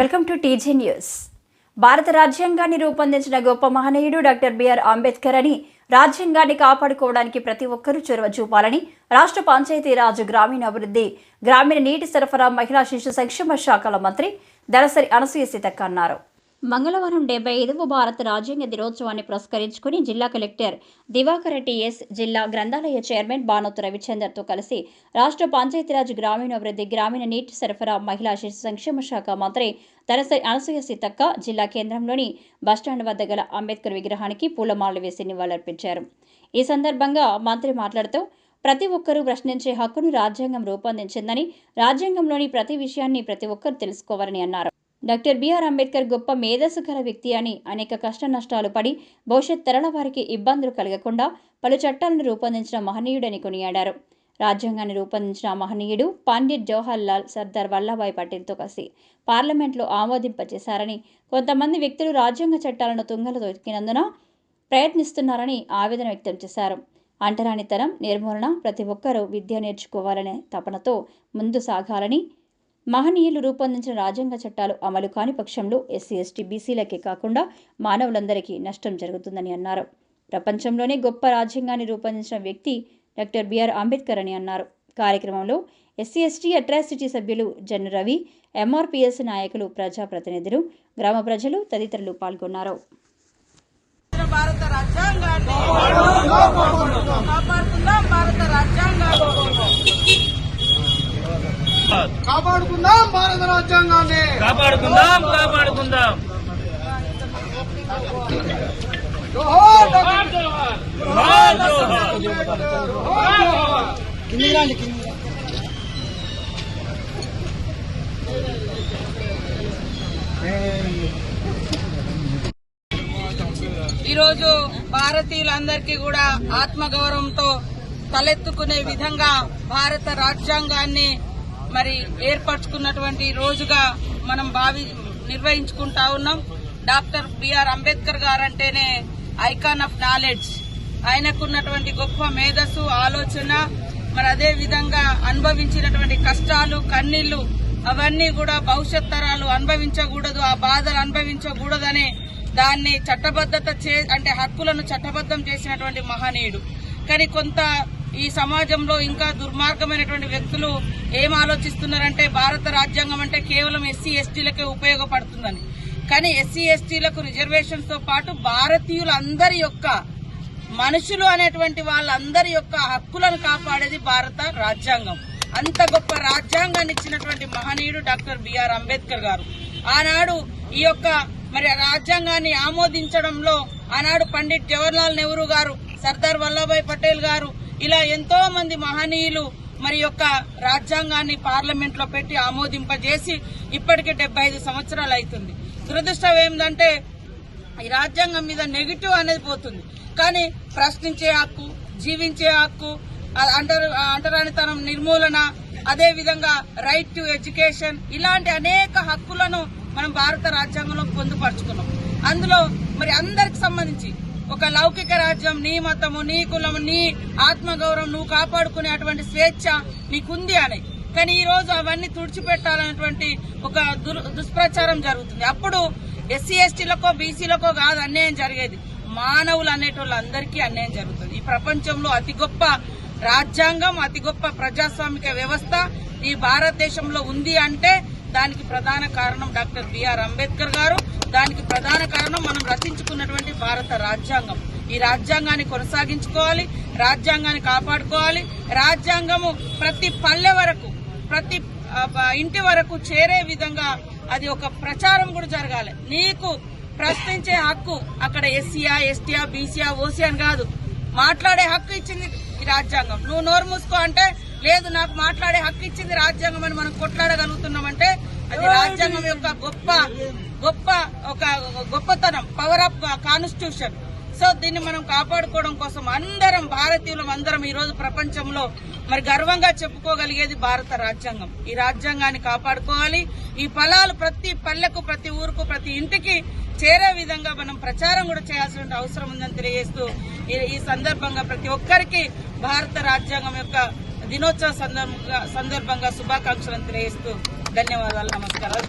Welcome to TG news. భారత రాజ్యాంగాన్ని రూపొందించిన గొప్ప మహనీయుడు డాక్టర్ బిఆర్ అంబేద్కర్ అని రాజ్యాంగాన్ని కాపాడుకోవడానికి ప్రతి ఒక్కరూ చొరవ చూపాలని రాష్ట్ర పంచాయతీరాజ్ గ్రామీణాభివృద్ధి గ్రామీణ నీటి సరఫరా మహిళా శిశు సంక్షేమ శాఖల మంత్రి దళసరి అనసూయ సీతక్క అన్నారు. మంగళవారం డెబ్బై ఐదవ భారత రాజ్యాంగ దినోత్సవాన్ని పురస్కరించుకుని జిల్లా కలెక్టర్ దివాకర్ రెడ్డి ఎస్ జిల్లా గ్రంథాలయ చైర్మన్ బానోతు రవిచందర్తో కలిసి రాష్ట్ర పంచాయతీరాజ్ గ్రామీణాభివృద్ధి గ్రామీణ నీటి సరఫరా మహిళా శిశు సంక్షేమ శాఖ మంత్రి తనసరి అనసూయ సీతక్క జిల్లా కేంద్రంలోని బస్టాండ్ వద్ద గల అంబేద్కర్ విగ్రహానికి పూలమాలలు వేసి నివాళులర్పించారు. ఈ సందర్భంగా మంత్రి మాట్లాడుతూ ప్రతి ఒక్కరూ ప్రశ్నించే హక్కును రాజ్యాంగం రూపొందించిందని రాజ్యాంగంలోని ప్రతి విషయాన్ని ప్రతి ఒక్కరూ తెలుసుకోవాలని అన్నారు. డాక్టర్ బిఆర్ అంబేద్కర్ గొప్ప మేధస్సు గల వ్యక్తి అని అనేక కష్ట నష్టాలు పడి భవిష్యత్ తరల వారికి ఇబ్బందులు కలగకుండా పలు చట్టాలను రూపొందించిన మహనీయుడని కొనియాడారు. రాజ్యాంగాన్ని రూపొందించిన మహనీయుడు పండిట్ జవహర్ లాల్ సర్దార్ వల్లభాయ్ పటేల్తో కలిసి పార్లమెంట్లో ఆమోదింపచేశారని కొంతమంది వ్యక్తులు రాజ్యాంగ చట్టాలను తుంగలు తొక్కినందున ప్రయత్నిస్తున్నారని ఆవేదన వ్యక్తం చేశారు. అంటరానితనం నిర్మూలన ప్రతి ఒక్కరూ విద్య నేర్చుకోవాలనే తపనతో ముందు సాగాలని మహనీయులు రూపొందించిన రాజ్యాంగ చట్టాలు అమలు కాని పక్షంలో ఎస్సీ ఎస్టీ బీసీలకే కాకుండా మానవులందరికీ నష్టం జరుగుతుందని అన్నారు. ప్రపంచంలోనే గొప్ప రాజ్యాంగాన్ని రూపొందించిన వ్యక్తి డాక్టర్ బిఆర్ అంబేద్కర్ అని అన్నారు. కార్యక్రమంలో ఎస్సీ ఎస్టీ అట్రాసిటీ సభ్యులు జన్ రవి ఎంఆర్పిఎస్ నాయకులు ప్రజాప్రతినిధులు గ్రామ ప్రజలు తదితరులు పాల్గొన్నారు. భారత రాజ్యాంగాన్ని కాపాడుకుందాం భారత రాజ్యాంగాన్ని కాపాడుకుందాం భారత రాజ్యాంగాన్ని. కాపాడుకుందాం కాపాడుకుందాం. రండి. ఈరోజు భారతీయులందరికీ కూడా ఆత్మగౌరవంతో తలెత్తుకునే విధంగా భారత రాజ్యాంగాన్ని మరి ఏర్పరచుకున్నటువంటి రోజుగా మనం భావి నిర్వహించుకుంటా ఉన్నాం. డాక్టర్ బిఆర్ అంబేద్కర్ గారు అంటేనే ఐకాన్ ఆఫ్ నాలెడ్జ్. ఆయనకున్నటువంటి గొప్ప మేధస్సు ఆలోచన మరి అదే విధంగా అనుభవించినటువంటి కష్టాలు కన్నీళ్ళు అవన్నీ కూడా భవిష్యత్ తరాలు అనుభవించకూడదు ఆ బాధలు అనుభవించకూడదనే దాన్ని చట్టబద్ధత చే అంటే హక్కులను చట్టబద్ధం చేసినటువంటి మహనీయుడు. కానీ కొంత ఈ సమాజంలో ఇంకా దుర్మార్గమైనటువంటి వ్యక్తులు ఏం ఆలోచిస్తున్నారంటే భారత రాజ్యాంగం అంటే కేవలం ఎస్సీ ఎస్టీలకే ఉపయోగపడుతుందని. కానీ ఎస్సీ ఎస్టీలకు రిజర్వేషన్స్తో పాటు భారతీయులందరి యొక్క మనుషులు అనేటువంటి వాళ్ళందరి యొక్క హక్కులను కాపాడేది భారత రాజ్యాంగం. అంత గొప్ప రాజ్యాంగాన్ని ఇచ్చినటువంటి మహనీయుడు డాక్టర్ బిఆర్ అంబేద్కర్ గారు. ఆనాడు ఈ యొక్క మరి రాజ్యాంగాన్ని ఆమోదించడంలో ఆనాడు పండిట్ జవహర్లాల్ నెహ్రూ గారు సర్దార్ వల్లభాయ్ పటేల్ గారు ఇలా ఎంతో మంది మహనీయులు మరి యొక్క రాజ్యాంగాన్ని పార్లమెంట్లో పెట్టి ఆమోదింపజేసి ఇప్పటికే డెబ్బై ఐదు సంవత్సరాలు అవుతుంది. దురదృష్టం ఏంటంటే ఈ రాజ్యాంగం మీద నెగిటివ్ అనేది పోతుంది. కానీ ప్రశ్నించే హక్కు జీవించే హక్కు అంటరు అంటరానితనం నిర్మూలన అదే విధంగా రైట్ టు ఎడ్యుకేషన్ ఇలాంటి అనేక హక్కులను మనం భారత రాజ్యాంగంలో పొందుపరుచుకున్నాం. అందులో మరి అందరికి సంబంధించి ఒక లౌకిక రాజ్యం నీ మతము నీ కులము నీ ఆత్మగౌరవం నువ్వు కాపాడుకునే అటువంటి స్వేచ్ఛ నీకుంది అని. కానీ ఈ రోజు అవన్నీ తుడిచిపెట్టాలనేటువంటి ఒక దుష్ప్రచారం జరుగుతుంది. అప్పుడు ఎస్సీ ఎస్టీలకో బీసీలకో కాదు అన్యాయం జరిగేది. మానవులు అనేటోళ్ళందరికీ అన్యాయం జరుగుతుంది. ఈ ప్రపంచంలో అతి గొప్ప రాజ్యాంగం అతి గొప్ప ప్రజాస్వామిక వ్యవస్థ ఈ భారతదేశంలో ఉంది అంటే దానికి ప్రధాన కారణం డాక్టర్ బిఆర్ అంబేద్కర్ గారు. దానికి ప్రధాన కారణం మనం రచించుకున్నటువంటి భారత రాజ్యాంగం. ఈ రాజ్యాంగాన్ని కొనసాగించుకోవాలి రాజ్యాంగాన్ని కాపాడుకోవాలి. రాజ్యాంగము ప్రతి పల్లె వరకు ప్రతి ఇంటి వరకు చేరే విధంగా అది ఒక ప్రచారం కూడా జరగాలి. నీకు ప్రశ్నించే హక్కు అక్కడ ఎస్సీయా ఎస్టీయా బీసీయా ఓసీ అని కాదు. మాట్లాడే హక్కు ఇచ్చింది ఈ రాజ్యాంగం. నువ్వు నోరు మూసుకో అంటే లేదు నాకు మాట్లాడే హక్కు ఇచ్చింది రాజ్యాంగం అని మనం కొట్లాడగలుగుతున్నామంటే అది రాజ్యాంగం యొక్క గొప్ప గొప్ప ఒక గొప్ప పవర్ కాన్స్టిట్యూషన్. సో దీన్ని మనం కాపాడుకోవడం కోసం అందరం భారతీయులం అందరం ఈ రోజు ప్రపంచంలో మరి గర్వంగా చెప్పుకోగలిగేది భారత రాజ్యాంగం. ఈ రాజ్యాంగాన్ని కాపాడుకోవాలి. ఈ ఫలాలు ప్రతి పల్లెకు ప్రతి ఊరుకు ప్రతి ఇంటికి చేరే విధంగా మనం ప్రచారం కూడా చేయాల్సిన అవసరం ఉందని తెలియజేస్తూ ఈ- ఈ సందర్భంగా ప్రతి ఒక్కరికి భారత రాజ్యాంగం యొక్క దినోత్సవ సందర్భంగా సందర్భంగా శుభాకాంక్షలను తెలియజేస్తూ ధన్యవాదాలు నమస్కారం